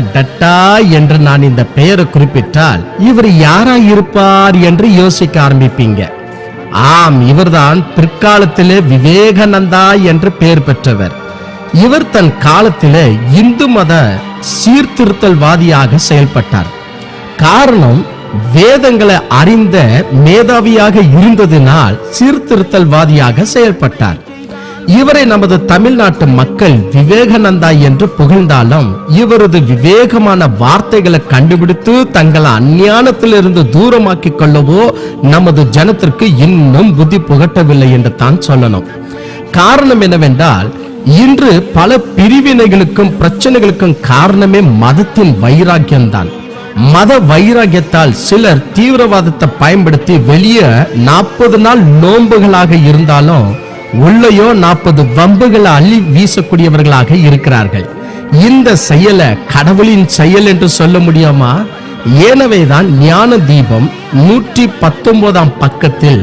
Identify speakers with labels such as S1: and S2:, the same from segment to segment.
S1: Ta-ta என்று நான் இந்த பெயரை குறிப்பிட்டால் இவர் யாரா இருப்பார் என்று யோசிக்க ஆரம்பிப்பீங்க. ஆம் இவர்தான் பிற்காலத்திலே விவேகானந்தா என்று பெயர் பெற்றவர். இவர் தன் காலத்திலே இந்து மத சீர்திருத்தல்வாதியாக செயல்பட்டார். காரணம் வேதங்களை அறிந்த மேதாவியாக இருந்ததினால் சீர்திருத்தல்வாதியாக செயல்பட்டார். இவரை நமது தமிழ்நாட்டு மக்கள் விவேகானந்தா என்று புகழ்ந்தாலும் இவரது விவேகமான வார்த்தைகளை கண்டுபிடித்து தங்களை அஞ்ஞானத்திலிருந்து தூரமாக்கி கொள்ளவோ நமது ஜனத்திற்கு இன்னும் புத்தி புகட்டவில்லை என்று தான் சொல்லணும். காரணம் என்னவென்றால் இன்று பல பிரிவினைகளுக்கும் பிரச்சனைகளுக்கும் காரணமே மதத்தின் வைராக்கியம்தான் மத வைராகியத்தால் சிலர் தீவிரவாதத்தை பயன்படுத்தி வெளியே நாற்பது நாள் நோன்புகளாக இருந்தாலும் உள்ளையோ நாற்பது வம்புகளை அள்ளி வீசக்கூடியவர்களாக இருக்கிறார்கள். இந்த செயலை கடவுளின் செயல் என்று சொல்ல முடியுமா? ஏனவேதான் ஞான தீபம் நூற்றி பத்தொன்பதாம் பக்கத்தில்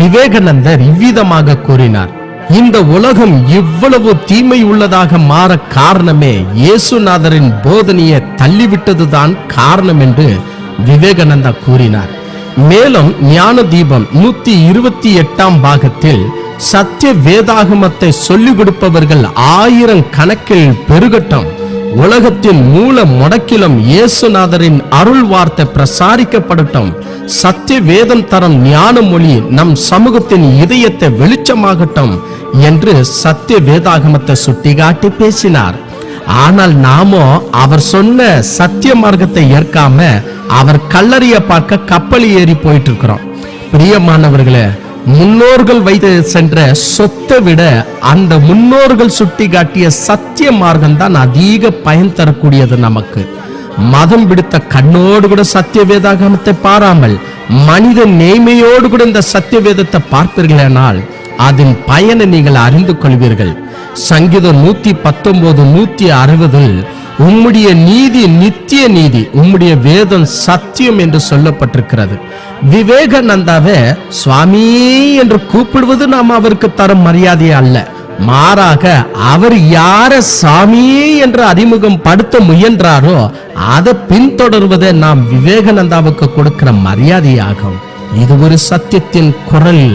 S1: விவேகானந்தர் இவ்விதமாக கூறினார். இந்த உலகம் இவ்வளவு தீமை உள்ளதாக மாற காரணமே இயேசுநாதரின் போதனையை தள்ளிவிட்டதுதான் காரணம் என்று விவேகானந்தா கூறினார். மேலும் ஞான தீபம் நூத்தி இருபத்தி எட்டாம் பாகத்தில் சத்திய வேதாகமத்தை சொல்லிக் கொடுப்பவர்கள் ஆயிரம் கணக்கில் பெருகட்டும். உலகத்தின் மூல முடக்கிலும் இயேசுநாதரின் அருள் வார்த்தை பிரசாரிக்கப்படட்டும். சத்திய வேதம் தரும் ஞான மொழி நம் சமூகத்தின் இதயத்தை வெளிச்சமாகட்டும் என்று சத்திய வேதாகமத்தை சுட்டிக்காட்டி பேசினார். ஆனால் நாமோ அவர் சொன்ன சத்திய மார்க்கத்தை ஏற்காம அவர் கல்லறிய பார்க்க கப்பல் ஏறி போயிட்டு இருக்கிறோம் பிரியமானவர்களே முன்னோர்கள் வைத்து சென்ற சொத்தை விட அந்த முன்னோர்கள் சுட்டி காட்டிய சத்திய மார்க்கம் தான் அதிக பயன் தரக்கூடியது நமக்கு. மதம் பிடித்த கண்ணோடு கூட சத்திய வேதாகமத்தை பாராமல் மனித நேய்மையோடு கூட இந்த சத்திய வேதத்தை பார்ப்பீர்களானால் அதன் பயனை நீங்கள் அறிந்து கொள்வீர்கள். சங்கீதம் நூத்தி பத்தொன்பது நூத்தி அறுபதில் உம்முடைய நீதி நித்திய நீதி உம்முடைய வேதம் சத்தியம் என்று சொல்லப்பட்டிருக்கிறது. விவேகானந்தாவை சுவாமி என்று கூப்பிடுவது நாம் அவருக்கு தரும் மரியாதை அல்ல. மாறாக அவர் யார சாமி என்று அறிமுகம் படுத்த முயன்றாரோ அதை பின்தொடர்வதை நாம் விவேகானந்தாவுக்கு கொடுக்கிற மரியாதையாகும். இது ஒரு சத்தியத்தின் குரல்.